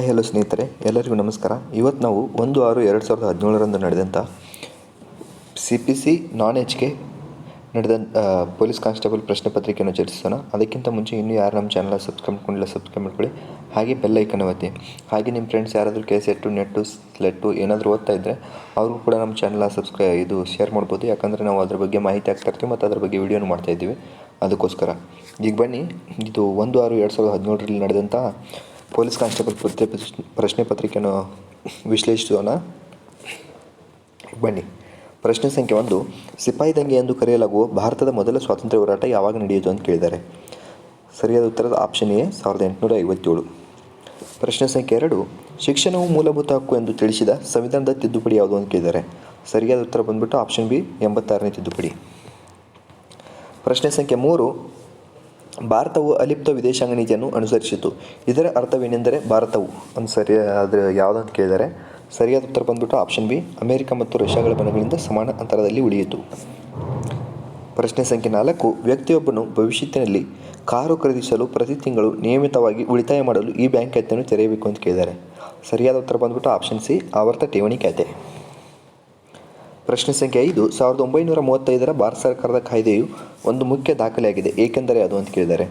Hi hello ಸ್ನೇಹಿತರೆ, ಎಲ್ಲರಿಗೂ ನಮಸ್ಕಾರ. ಇವತ್ತು ನಾವು ಒಂದು ಆರು ಎರಡು ಸಾವಿರದ ಹದಿನೇಳರಂದು ನಡೆದಂಥ C P C non H K ನಡೆದಂಥ ಪೊಲೀಸ್ ಕಾನ್ಸ್ಟೇಬಲ್ ಪ್ರಶ್ನೆ ಪತ್ರಿಕೆಯನ್ನು ಚರ್ಚಿಸೋಣ. ಅದಕ್ಕಿಂತ ಮುಂಚೆ ಇನ್ನೂ ಯಾರು ನಮ್ಮ ಚಾನಲ್ ಸಬ್ಸ್ಕ್ರೈಬ್ ಮಾಡ್ಕೊಂಡಿಲ್ಲ ಸಬ್ಸ್ಕ್ರೈಬ್ ಮಾಡ್ಕೊಳ್ಳಿ. ಹಾಗೆ ಬೆಲ್ ಐಕನ್ ಒತ್ತಿ. ಹಾಗೆ ನಿಮ್ಮ ಫ್ರೆಂಡ್ಸ್ ಯಾರಾದರೂ ಕೆ ಸೆಟ್ಟು ನೆಟ್ಟು ಸ್ಲೆಟ್ಟು ಏನಾದರೂ ಓದ್ತಾ ಇದ್ದರೆ ಅವ್ರಿಗೂ ಕೂಡ ನಮ್ಮ ಚಾನಲ್ ಸಬ್ಸ್ಕ್ರೈ ಇದು ಶೇರ್ ಮಾಡ್ಬೋದು. ಯಾಕಂದರೆ ನಾವು ಅದ್ರ ಬಗ್ಗೆ ಮಾಹಿತಿ ಆಗ್ತಾ ಇರ್ತೀವಿ ಮತ್ತು ಅದ್ರ ಬಗ್ಗೆ ವಿಡಿಯೋನು ಮಾಡ್ತಾ ಇದ್ದೀವಿ. ಅದಕ್ಕೋಸ್ಕರ. ಈಗ ಬನ್ನಿ, ಇದು ಒಂದು ಆರು ಎರಡು ಸಾವಿರದ ಹದಿನೇಳರಲ್ಲಿ ನಡೆದಂಥ ಪೊಲೀಸ್ ಕಾನ್ಸ್ಟೇಬಲ್ ಪ್ರತಿ ಪ್ರಶ್ನೆ ಪತ್ರಿಕೆಯನ್ನು ವಿಶ್ಲೇಷಿಸೋಣ. ಬನ್ನಿ. ಪ್ರಶ್ನೆ ಸಂಖ್ಯೆ ಒಂದು, ಸಿಪಾಯಿ ದಂಗೆ ಎಂದು ಕರೆಯಲಾಗುವ ಭಾರತದ ಮೊದಲ ಸ್ವಾತಂತ್ರ್ಯ ಹೋರಾಟ ಯಾವಾಗ ನಡೆಯಿತು ಅಂತ ಕೇಳಿದ್ದಾರೆ. ಸರಿಯಾದ ಉತ್ತರದ ಆಪ್ಷನ್ ಎ, ಸಾವಿರದ ಎಂಟುನೂರ ಐವತ್ತೇಳು. ಪ್ರಶ್ನೆ ಸಂಖ್ಯೆ ಎರಡು, ಶಿಕ್ಷಣವು ಮೂಲಭೂತ ಹಕ್ಕು ಎಂದು ತಿಳಿಸಿದ ಸಂವಿಧಾನದ ತಿದ್ದುಪಡಿ ಯಾವುದು ಅಂತ ಕೇಳಿದ್ದಾರೆ. ಸರಿಯಾದ ಉತ್ತರ ಬಂದ್ಬಿಟ್ಟು ಆಪ್ಷನ್ ಬಿ, ಎಂಬತ್ತಾರನೇ ತಿದ್ದುಪಡಿ. ಪ್ರಶ್ನೆ ಸಂಖ್ಯೆ ಮೂರು ಭಾರತವು ಅಲಿಪ್ತ ವಿದೇಶಾಂಗ ನೀತಿಯನ್ನು ಅನುಸರಿಸಿತು. ಇದರ ಅರ್ಥವೇನೆಂದರೆ ಭಾರತವು, ಒಂದು ಸರಿ ಅದು ಯಾವುದಂತ ಕೇಳಿದರೆ ಸರಿಯಾದ ಉತ್ತರ ಬಂದ್ಬಿಟ್ಟು ಆಪ್ಷನ್ ಬಿ ಅಮೆರಿಕ ಮತ್ತು ರಷ್ಯಾಗಳ ಬಣಗಳಿಂದ ಸಮಾನ ಅಂತರದಲ್ಲಿ ಉಳಿಯಿತು. ಪ್ರಶ್ನೆ ಸಂಖ್ಯೆ ನಾಲ್ಕು, ವ್ಯಕ್ತಿಯೊಬ್ಬನು ಭವಿಷ್ಯತ್ತಿನಲ್ಲಿ ಕಾರು ಖರೀದಿಸಲು ಪ್ರತಿ ತಿಂಗಳು ನಿಯಮಿತವಾಗಿ ಉಳಿತಾಯ ಮಾಡಲು ಈ ಬ್ಯಾಂಕ್ ಖಾತೆಯನ್ನು ತೆರೆಯಬೇಕು ಅಂತ ಕೇಳಿದ್ದಾರೆ ಸರಿಯಾದ ಉತ್ತರ ಬಂದ್ಬಿಟ್ಟು ಆಪ್ಷನ್ ಸಿ ಆವರ್ತ ಠೇವಣಿ ಖಾತೆ. ಪ್ರಶ್ನೆ ಸಂಖ್ಯೆ ಐದು, ಸಾವಿರದ ಒಂಬೈನೂರ ಮೂವತ್ತೈದರ ಭಾರತ ಸರ್ಕಾರದ ಕಾಯ್ದೆಯು ಒಂದು ಮುಖ್ಯ ದಾಖಲೆಯಾಗಿದೆ. ಏಕೆಂದರೆ ಅದು ಅಂತ ಕೇಳಿದ್ದಾರೆ.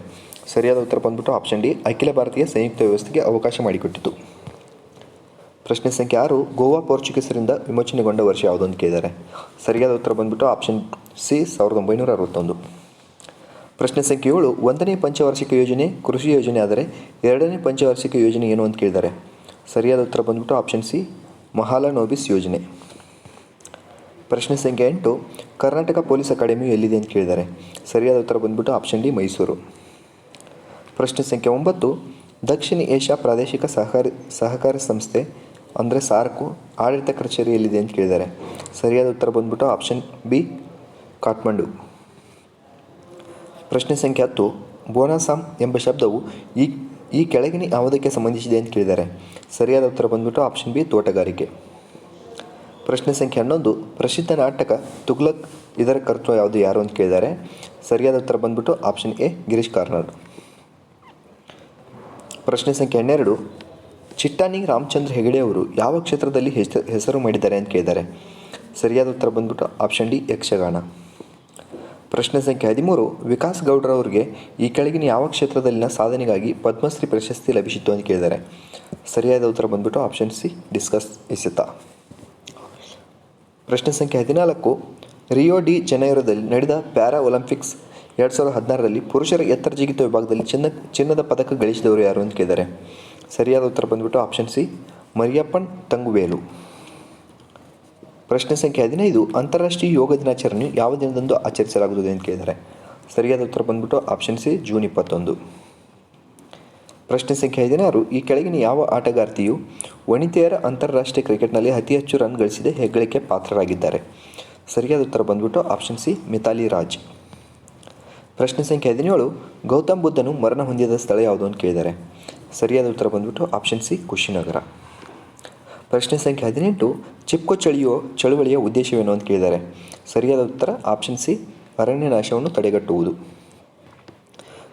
ಸರಿಯಾದ ಉತ್ತರ ಬಂದ್ಬಿಟ್ಟು ಆಪ್ಷನ್ ಡಿ, ಅಖಿಲ ಭಾರತೀಯ ಸಂಯುಕ್ತ ವ್ಯವಸ್ಥೆಗೆ ಅವಕಾಶ ಮಾಡಿಕೊಟ್ಟಿತು. ಪ್ರಶ್ನೆ ಸಂಖ್ಯೆ ಆರು, ಗೋವಾ ಪೋರ್ಚುಗೀಸರಿಂದ ವಿಮೋಚನೆಗೊಂಡ ವರ್ಷ ಯಾವುದು ಅಂತ ಕೇಳಿದ್ದಾರೆ. ಸರಿಯಾದ ಉತ್ತರ ಬಂದ್ಬಿಟ್ಟು ಆಪ್ಷನ್ ಸಿ, ಸಾವಿರದ ಒಂಬೈನೂರ ಅರವತ್ತೊಂದು. ಪ್ರಶ್ನೆ ಸಂಖ್ಯೆ ಏಳು, ಒಂದನೇ ಪಂಚವಾರ್ಷಿಕ ಯೋಜನೆ, ಕೃಷಿ ಯೋಜನೆ ಆದರೆ ಎರಡನೇ ಪಂಚವಾರ್ಷಿಕ ಯೋಜನೆ ಏನು ಅಂತ ಕೇಳಿದ್ದಾರೆ. ಸರಿಯಾದ ಉತ್ತರ ಬಂದ್ಬಿಟ್ಟು ಆಪ್ಷನ್ ಸಿ ಮಹಾಲನೋಬಿಸ್ ಯೋಜನೆ. ಪ್ರಶ್ನೆ ಸಂಖ್ಯೆ ಎಂಟು, ಕರ್ನಾಟಕ ಪೊಲೀಸ್ ಅಕಾಡೆಮಿ ಎಲ್ಲಿದೆ ಅಂತ ಕೇಳಿದ್ದಾರೆ. ಸರಿಯಾದ ಉತ್ತರ ಬಂದ್ಬಿಟ್ಟು ಆಪ್ಷನ್ ಡಿ ಮೈಸೂರು. ಪ್ರಶ್ನೆ ಸಂಖ್ಯೆ ಒಂಬತ್ತು, ದಕ್ಷಿಣ ಏಷ್ಯಾ ಪ್ರಾದೇಶಿಕ ಸಹಕಾರಿ, ಸಹಕಾರ ಸಂಸ್ಥೆ, ಅಂದರೆ ಸಾರ್ಕು, ಆಡಳಿತ ಕಚೇರಿ ಎಲ್ಲಿದೆ ಅಂತ ಕೇಳಿದ್ದಾರೆ. ಸರಿಯಾದ ಉತ್ತರ ಬಂದ್ಬಿಟ್ಟು ಆಪ್ಷನ್ ಬಿ, ಕಾಠ್ಮಂಡು. ಪ್ರಶ್ನೆ ಸಂಖ್ಯೆ ಹತ್ತು, ಬೋನಾಸಾಮ್ ಎಂಬ ಶಬ್ದವು ಈ ಈ ಕೆಳಗಿನ ಯಾವುದಕ್ಕೆ ಸಂಬಂಧಿಸಿದೆ ಅಂತ ಕೇಳಿದ್ದಾರೆ. ಸರಿಯಾದ ಉತ್ತರ ಬಂದ್ಬಿಟ್ಟು ಆಪ್ಷನ್ ಬಿ, ತೋಟಗಾರಿಕೆ. ಪ್ರಶ್ನೆ ಸಂಖ್ಯೆ ಹನ್ನೊಂದು. ಪ್ರಸಿದ್ಧ ನಾಟಕ ತುಗ್ಲಕ್, ಇದರ ಕರ್ತೃ ಯಾವುದು, ಯಾರು ಅಂತ ಕೇಳಿದ್ದಾರೆ. ಸರಿಯಾದ ಉತ್ತರ ಬಂದ್ಬಿಟ್ಟು ಆಪ್ಷನ್ ಎ ಗಿರೀಶ್ ಕಾರ್ನಾಡ್. ಪ್ರಶ್ನೆ ಸಂಖ್ಯೆ ಹನ್ನೆರಡು. ಚಿಟ್ಟಾನಿ ರಾಮಚಂದ್ರ ಹೆಗಡೆ ಅವರು ಯಾವ ಕ್ಷೇತ್ರದಲ್ಲಿ ಹೆಸ, ಹೆಸರು ಮಾಡಿದ್ದಾರೆ ಅಂತ ಕೇಳಿದ್ದಾರೆ. ಸರಿಯಾದ ಉತ್ತರ ಬಂದ್ಬಿಟ್ಟು ಆಪ್ಷನ್ ಡಿ ಯಕ್ಷಗಾನ. ಪ್ರಶ್ನೆ ಸಂಖ್ಯೆ ಹದಿಮೂರು. ವಿಕಾಸ್ ಗೌಡ್ರವರಿಗೆ ಈ ಕೆಳಗಿನ ಯಾವ ಕ್ಷೇತ್ರದಲ್ಲಿನ ಸಾಧನೆಗಾಗಿ ಪದ್ಮಶ್ರೀ ಪ್ರಶಸ್ತಿ ಲಭಿಸಿತ್ತು ಅಂತ ಕೇಳಿದ್ದಾರೆ. ಸರಿಯಾದ ಉತ್ತರ ಬಂದ್ಬಿಟ್ಟು ಆಪ್ಷನ್ ಸಿ ಡಿಸ್ಕಸ್ ಇಸಿತ ಪ್ರಶ್ನೆ ಸಂಖ್ಯೆ ಹದಿನಾಲ್ಕು, ರಿಯೋ ಡಿ ಜನೈರೋದಲ್ಲಿ ನಡೆದ ಪ್ಯಾರಾ ಒಲಿಂಪಿಕ್ಸ್ ಎರಡು ಸಾವಿರದ ಹದಿನಾರರಲ್ಲಿ ಪುರುಷರ ಎತ್ತರ ಜಿಗಿತ ವಿಭಾಗದಲ್ಲಿ ಚಿನ್ನ, ಚಿನ್ನದ ಪದಕ ಗಳಿಸಿದವರು ಯಾರು ಅಂತ ಕೇಳಿದ್ದಾರೆ. ಸರಿಯಾದ ಉತ್ತರ ಬಂದ್ಬಿಟ್ಟು ಆಪ್ಷನ್ ಸಿ ಮರಿಯಪ್ಪನ್ ತಂಗುವೇಲು. ಪ್ರಶ್ನೆ ಸಂಖ್ಯೆ ಹದಿನೈದು, ಅಂತಾರಾಷ್ಟ್ರೀಯ ಯೋಗ ದಿನಾಚರಣೆ ಯಾವ ದಿನದಂದು ಆಚರಿಸಲಾಗುತ್ತದೆ ಅಂತ ಕೇಳಿದ್ದಾರೆ. ಸರಿಯಾದ ಉತ್ತರ ಬಂದ್ಬಿಟ್ಟು ಆಪ್ಷನ್ ಸಿ ಜೂನ್ ಇಪ್ಪತ್ತೊಂದು. ಪ್ರಶ್ನೆ ಸಂಖ್ಯೆ ಹದಿನಾರು ಈ ಕೆಳಗಿನ ಯಾವ ಆಟಗಾರ್ತಿಯು ವನಿತೆಯರ ಅಂತಾರಾಷ್ಟ್ರೀಯ ಕ್ರಿಕೆಟ್ನಲ್ಲಿ ಅತಿ ಹೆಚ್ಚು ರನ್ ಗಳಿಸಿದ ಹೆಗ್ಗಳಿಕೆ ಪಾತ್ರರಾಗಿದ್ದಾರೆ? ಸರಿಯಾದ ಉತ್ತರ ಬಂದ್ಬಿಟ್ಟು ಆಪ್ಷನ್ ಸಿ, ಮಿಥಾಲಿ ರಾಜ್. ಪ್ರಶ್ನೆ ಸಂಖ್ಯೆ ಹದಿನೇಳು, ಗೌತಮ್ ಬುದ್ಧನು ಮರಣ ಹೊಂದಿದ ಸ್ಥಳ ಯಾವುದು ಅಂತ ಕೇಳಿದ್ದಾರೆ? ಸರಿಯಾದ ಉತ್ತರ ಬಂದ್ಬಿಟ್ಟು ಆಪ್ಷನ್ ಸಿ, ಕುಶಿನಗರ. ಪ್ರಶ್ನೆ ಸಂಖ್ಯೆ ಹದಿನೆಂಟು, ಚಿಪ್ಕೋ ಚಳಿಯೋ ಚಳುವಳಿಯ ಉದ್ದೇಶವೇನು ಅಂತ ಕೇಳಿದ್ದಾರೆ? ಸರಿಯಾದ ಉತ್ತರ ಆಪ್ಷನ್ ಸಿ ಅರಣ್ಯ ನಾಶವನ್ನು ತಡೆಗಟ್ಟುವುದು.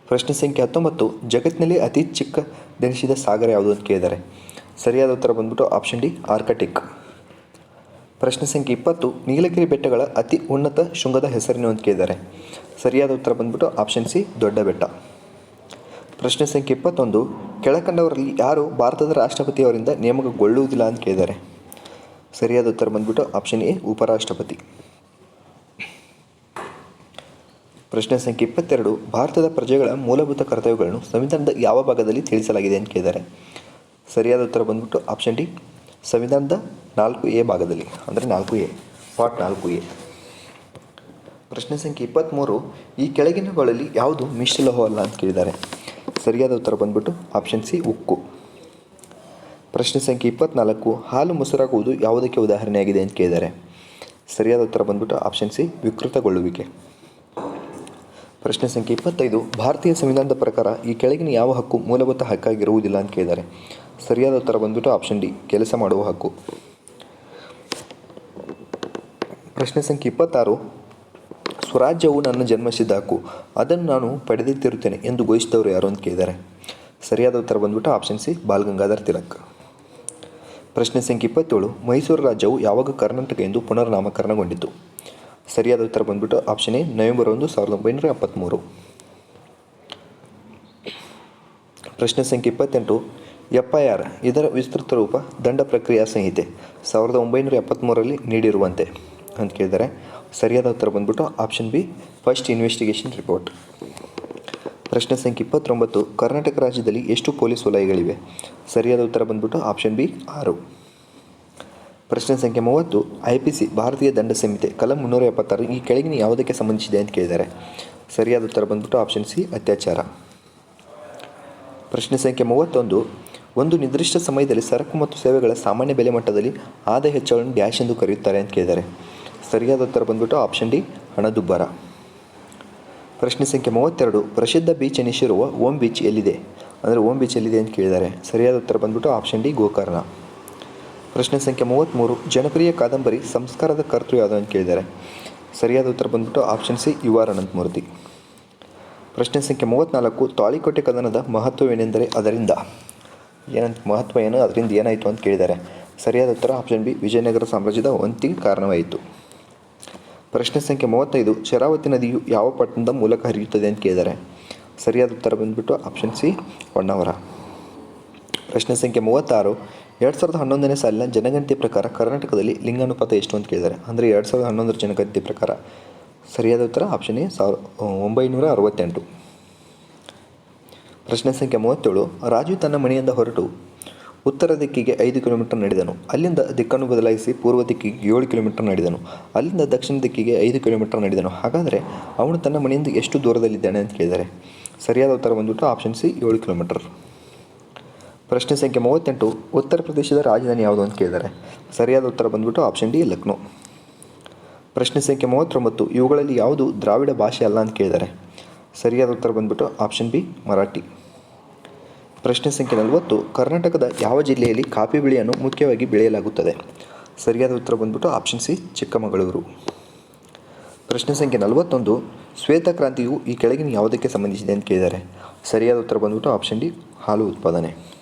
ಪ್ರಶ್ನೆ ಸಂಖ್ಯೆ ಹತ್ತೊಂಬತ್ತು, ಜಗತ್ತಿನಲ್ಲಿ ಅತಿ ಚಿಕ್ಕ ಚಿಕ್ಕದೆನಿಸಿದ ಸಾಗರ ಯಾವುದು ಅಂತ ಕೇಳಿದ್ದಾರೆ. ಸರಿಯಾದ ಉತ್ತರ ಬಂದ್ಬಿಟ್ಟು ಆಪ್ಷನ್ ಡಿ ಆರ್ಕಟಿಕ್. ಪ್ರಶ್ನೆ ಸಂಖ್ಯೆ ಇಪ್ಪತ್ತು, ನೀಲಗಿರಿ ಬೆಟ್ಟಗಳ ಅತಿ ಉನ್ನತ ಶೃಂಗದ ಹೆಸರೇನು ಅಂತ ಕೇಳಿದ್ದಾರೆ. ಸರಿಯಾದ ಉತ್ತರ ಬಂದ್ಬಿಟ್ಟು ಆಪ್ಷನ್ ಸಿ ದೊಡ್ಡ ಬೆಟ್ಟ. ಪ್ರಶ್ನೆ ಸಂಖ್ಯೆ ಇಪ್ಪತ್ತೊಂದು, ಕೆಳಕಂಡವರಲ್ಲಿ ಯಾರು ಭಾರತದ ರಾಷ್ಟ್ರಪತಿಯವರಿಂದ ನೇಮಕಗೊಳ್ಳುವುದಿಲ್ಲ ಅಂತ ಕೇಳಿದ್ದಾರೆ. ಸರಿಯಾದ ಉತ್ತರ ಬಂದ್ಬಿಟ್ಟು ಆಪ್ಷನ್ ಎ, ಉಪರಾಷ್ಟ್ರಪತಿ. ಪ್ರಶ್ನೆ ಸಂಖ್ಯೆ ಇಪ್ಪತ್ತೆರಡು, ಭಾರತದ ಪ್ರಜೆಗಳ ಮೂಲಭೂತ ಕರ್ತವ್ಯಗಳನ್ನು ಸಂವಿಧಾನದ ಯಾವ ಭಾಗದಲ್ಲಿ ತಿಳಿಸಲಾಗಿದೆ ಅಂತ ಕೇಳಿದ್ದಾರೆ. ಸರಿಯಾದ ಉತ್ತರ ಬಂದ್ಬಿಟ್ಟು ಆಪ್ಷನ್ ಡಿ ಸಂವಿಧಾನದ ನಾಲ್ಕು ಎ ಭಾಗದಲ್ಲಿ, ಅಂದರೆ ನಾಲ್ಕು ಎ ಪಾರ್ಟ್ ನಾಲ್ಕು ಎ. ಪ್ರಶ್ನೆ ಸಂಖ್ಯೆ ಇಪ್ಪತ್ತ್ಮೂರು ಈ ಕೆಳಗಿನಗಳಲ್ಲಿ ಯಾವುದು ಮಿಶ್ರಲೋಹ ಅಲ್ಲ ಅಂತ ಕೇಳಿದ್ದಾರೆ. ಸರಿಯಾದ ಉತ್ತರ ಬಂದ್ಬಿಟ್ಟು ಆಪ್ಷನ್ ಸಿ ಉಕ್ಕು. ಪ್ರಶ್ನೆ ಸಂಖ್ಯೆ ಇಪ್ಪತ್ನಾಲ್ಕು, ಹಾಲು ಮೊಸರಾಗುವುದು ಯಾವುದಕ್ಕೆ ಉದಾಹರಣೆಯಾಗಿದೆ ಅಂತ ಕೇಳಿದ್ದಾರೆ. ಸರಿಯಾದ ಉತ್ತರ ಬಂದ್ಬಿಟ್ಟು ಆಪ್ಷನ್ ಸಿ ವಿಕೃತಗೊಳ್ಳುವಿಕೆ. ಪ್ರಶ್ನೆ ಸಂಖ್ಯೆ ಇಪ್ಪತ್ತೈದು, ಭಾರತೀಯ ಸಂವಿಧಾನದ ಪ್ರಕಾರ ಈ ಕೆಳಗಿನ ಯಾವ ಹಕ್ಕು ಮೂಲಭೂತ ಹಕ್ಕಾಗಿರುವುದಿಲ್ಲ ಅಂತ ಕೇಳಿದ್ದಾರೆ. ಸರಿಯಾದ ಉತ್ತರ ಬಂದ್ಬಿಟ್ಟು ಆಪ್ಷನ್ ಡಿ ಕೆಲಸ ಮಾಡುವ ಹಕ್ಕು. ಪ್ರಶ್ನೆ ಸಂಖ್ಯೆ ಇಪ್ಪತ್ತಾರು, ಸ್ವರಾಜ್ಯವು ನನ್ನ ಜನ್ಮಸಿದ್ಧ ಹಕ್ಕು, ಅದನ್ನು ನಾನು ಪಡೆದಿತ್ತಿರುತ್ತೇನೆ ಎಂದು ಘೋಷಿಸಿದವರು ಯಾರು ಅಂತ ಕೇಳಿದ್ದಾರೆ. ಸರಿಯಾದ ಉತ್ತರ ಬಂದ್ಬಿಟ್ಟು ಆಪ್ಷನ್ ಸಿ ಬಾಲ್ ಗಂಗಾಧರ್ ತಿಲಕ್. ಪ್ರಶ್ನೆ ಸಂಖ್ಯೆ ಇಪ್ಪತ್ತೇಳು, ಮೈಸೂರು ರಾಜ್ಯವು ಯಾವಾಗ ಕರ್ನಾಟಕ ಎಂದು ಪುನರ್ನಾಮಕರಣಗೊಂಡಿತು ಸರಿಯಾದ ಉತ್ತರ ಬಂದ್ಬಿಟ್ಟು ಆಪ್ಷನ್ ಎ ನವೆಂಬರ್ ಒಂದು, ಸಾವಿರದ ಒಂಬೈನೂರ ಎಪ್ಪತ್ತ್ಮೂರು ಪ್ರಶ್ನೆ ಸಂಖ್ಯೆ ಇಪ್ಪತ್ತೆಂಟು ಎಫ್ ಆರ್ ಇದರ ವಿಸ್ತೃತ ರೂಪ, ದಂಡ ಪ್ರಕ್ರಿಯಾ ಸಂಹಿತೆ, ಸಾವಿರದ ಒಂಬೈನೂರ ಎಪ್ಪತ್ತ್ಮೂರರಲ್ಲಿ ನೀಡಿರುವಂತೆ ಅಂತ ಕೇಳಿದರೆ ಸರಿಯಾದ ಉತ್ತರ ಬಂದ್ಬಿಟ್ಟು option B first investigation report ಪ್ರಶ್ನೆ ಸಂಖ್ಯೆ ಇಪ್ಪತ್ತೊಂಬತ್ತು, ಕರ್ನಾಟಕ ರಾಜ್ಯದಲ್ಲಿ ಎಷ್ಟು ಪೊಲೀಸ್ ವಲಯಗಳಿವೆ? ಸರಿಯಾದ ಉತ್ತರ ಬಂದ್ಬಿಟ್ಟು ಆಪ್ಷನ್ ಬಿ ಆರು. ಪ್ರಶ್ನೆ ಸಂಖ್ಯೆ ಮೂವತ್ತು, ಐ ಪಿ ಸಿ, ಭಾರತೀಯ ದಂಡ ಸಂಹಿತೆ, ಕಲಂ ಮುನ್ನೂರ ಎಪ್ಪತ್ತಾರು ಈ ಕೆಳಗಿನ ಯಾವುದಕ್ಕೆ ಸಂಬಂಧಿಸಿದೆ ಅಂತ ಕೇಳಿದ್ದಾರೆ. ಸರಿಯಾದ ಉತ್ತರ ಬಂದ್ಬಿಟ್ಟು ಆಪ್ಷನ್ ಸಿ ಅತ್ಯಾಚಾರ. ಪ್ರಶ್ನೆ ಸಂಖ್ಯೆ ಮೂವತ್ತೊಂದು, ಒಂದು ನಿರ್ದಿಷ್ಟ ಸಮಯದಲ್ಲಿ ಸರಕು ಮತ್ತು ಸೇವೆಗಳ ಸಾಮಾನ್ಯ ಬೆಲೆ ಮಟ್ಟದಲ್ಲಿ ಆದಾಯ ಹೆಚ್ಚಳವನ್ನು ಡ್ಯಾಶ್ ಎಂದು ಕರೆಯುತ್ತಾರೆ ಅಂತ ಕೇಳಿದ್ದಾರೆ. ಸರಿಯಾದ ಉತ್ತರ ಬಂದ್ಬಿಟ್ಟು ಆಪ್ಷನ್ ಡಿ ಹಣದುಬ್ಬರ. ಪ್ರಶ್ನೆ ಸಂಖ್ಯೆ ಮೂವತ್ತೆರಡು, ಪ್ರಸಿದ್ಧ ಬೀಚ್ ಎನಿಸಿರುವ ಓಂ ಬೀಚ್ ಎಲ್ಲಿದೆ? ಅಂದರೆ ಓಂ ಬೀಚ್ ಎಲ್ಲಿದೆ ಅಂತ ಕೇಳಿದ್ದಾರೆ. ಸರಿಯಾದ ಉತ್ತರ ಬಂದ್ಬಿಟ್ಟು ಆಪ್ಷನ್ ಡಿ ಗೋಕರ್ಣ. ಪ್ರಶ್ನೆ ಸಂಖ್ಯೆ ಮೂವತ್ತ್ಮೂರು ಜನಪ್ರಿಯ ಕಾದಂಬರಿ ಸಂಸ್ಕಾರದ ಕರ್ತೃ ಯಾವುದು ಅಂತ ಕೇಳಿದ್ದಾರೆ. ಸರಿಯಾದ ಉತ್ತರ ಬಂದ್ಬಿಟ್ಟು option C U R Ananthamurthy. ಪ್ರಶ್ನೆ ಸಂಖ್ಯೆ ಮೂವತ್ತ್ನಾಲ್ಕು ತಾಳಿಕೋಟೆ ಕದನದ ಮಹತ್ವವೇನೆಂದರೆ ಅದರಿಂದ? ಏನಂತ, ಮಹತ್ವ ಏನು, ಅದರಿಂದ ಏನಾಯಿತು ಅಂತ ಕೇಳಿದ್ದಾರೆ. ಸರಿಯಾದ ಉತ್ತರ ಆಪ್ಷನ್ ಬಿ ವಿಜಯನಗರ ಸಾಮ್ರಾಜ್ಯದ ಒಂತಿಗೆ ಕಾರಣವಾಯಿತು. ಪ್ರಶ್ನೆ ಸಂಖ್ಯೆ ಮೂವತ್ತೈದು, ಶರಾವತಿ ನದಿಯು ಯಾವ ಪಟ್ಟಣದ ಮೂಲಕ ಹರಿಯುತ್ತದೆ ಅಂತ ಕೇಳಿದ್ದಾರೆ. ಸರಿಯಾದ ಉತ್ತರ ಬಂದ್ಬಿಟ್ಟು ಆಪ್ಷನ್ ಸಿ ಹೊನ್ನಾವರ. ಪ್ರಶ್ನೆ ಸಂಖ್ಯೆ ಮೂವತ್ತಾರು ಎರಡು ಸಾವಿರದ ಹನ್ನೊಂದನೇ ಸಾಲಿನ ಜನಗಣತಿ ಪ್ರಕಾರ ಕರ್ನಾಟಕದಲ್ಲಿ ಲಿಂಗಾನುಪಾತ ಎಷ್ಟು ಅಂತ ಕೇಳಿದ್ದಾರೆ. ಅಂದರೆ ಎರಡು ಸಾವಿರದ ಹನ್ನೊಂದರ ಜನಗಣತಿ ಪ್ರಕಾರ. ಸರಿಯಾದ ಉತ್ತರ? ಆಪ್ಷನ್ ಎ, ಸಾವಿರ ಒಂಬೈನೂರ ಅರವತ್ತೆಂಟು. ಪ್ರಶ್ನೆ ಸಂಖ್ಯೆ ಮೂವತ್ತೇಳು. ರಾಜು ತನ್ನ ಮನೆಯಿಂದ ಹೊರಟು ಉತ್ತರ ದಿಕ್ಕಿಗೆ ಐದು ಕಿಲೋಮೀಟರ್ ನಡೆದನು. ಅಲ್ಲಿಂದ ದಿಕ್ಕನ್ನು ಬದಲಾಯಿಸಿ ಪೂರ್ವ ದಿಕ್ಕಿಗೆ ಏಳು ಕಿಲೋಮೀಟರ್ ನಡೆದನು. ಅಲ್ಲಿಂದ ದಕ್ಷಿಣ ದಿಕ್ಕಿಗೆ ಐದು ಕಿಲೋಮೀಟರ್ ನಡೆದನು. ಹಾಗಾದರೆ ಅವನು ತನ್ನ ಮನೆಯಿಂದ ಎಷ್ಟು ದೂರದಲ್ಲಿದ್ದಾನೆ ಅಂತ ಕೇಳಿದ್ದಾರೆ. ಸರಿಯಾದ ಉತ್ತರ ಬಂದ್ಬಿಟ್ಟು ಆಪ್ಷನ್ ಸಿ, ಏಳು ಕಿಲೋಮೀಟರ್. ಪ್ರಶ್ನೆ ಸಂಖ್ಯೆ ಮೂವತ್ತೆಂಟು, ಉತ್ತರ ಪ್ರದೇಶದ ರಾಜಧಾನಿ ಯಾವುದು ಅಂತ ಕೇಳಿದ್ದಾರೆ. ಸರಿಯಾದ ಉತ್ತರ ಬಂದ್ಬಿಟ್ಟು ಆಪ್ಷನ್ ಡಿ ಲಕ್ನೋ. ಪ್ರಶ್ನೆ ಸಂಖ್ಯೆ ಮೂವತ್ತೊಂಬತ್ತು, ಇವುಗಳಲ್ಲಿ ಯಾವುದು ದ್ರಾವಿಡ ಭಾಷೆ ಅಲ್ಲ ಅಂತ ಕೇಳಿದ್ದಾರೆ. ಸರಿಯಾದ ಉತ್ತರ ಬಂದ್ಬಿಟ್ಟು ಆಪ್ಷನ್ ಬಿ, ಮರಾಠಿ. ಪ್ರಶ್ನೆ ಸಂಖ್ಯೆ ನಲವತ್ತು, ಕರ್ನಾಟಕದ ಯಾವ ಜಿಲ್ಲೆಯಲ್ಲಿ ಕಾಫಿ ಬೆಳೆಯನ್ನು ಮುಖ್ಯವಾಗಿ ಬೆಳೆಯಲಾಗುತ್ತದೆ? ಸರಿಯಾದ ಉತ್ತರ ಬಂದ್ಬಿಟ್ಟು ಆಪ್ಷನ್ ಸಿ, ಚಿಕ್ಕಮಗಳೂರು. ಪ್ರಶ್ನೆ ಸಂಖ್ಯೆ ನಲವತ್ತೊಂದು, ಶ್ವೇತಕ್ರಾಂತಿಯು ಈ ಕೆಳಗಿನ ಯಾವುದಕ್ಕೆ ಸಂಬಂಧಿಸಿದೆ ಅಂತ ಕೇಳಿದ್ದಾರೆ. ಸರಿಯಾದ ಉತ್ತರ ಬಂದ್ಬಿಟ್ಟು ಆಪ್ಷನ್ ಡಿ, ಹಾಲು ಉತ್ಪಾದನೆ.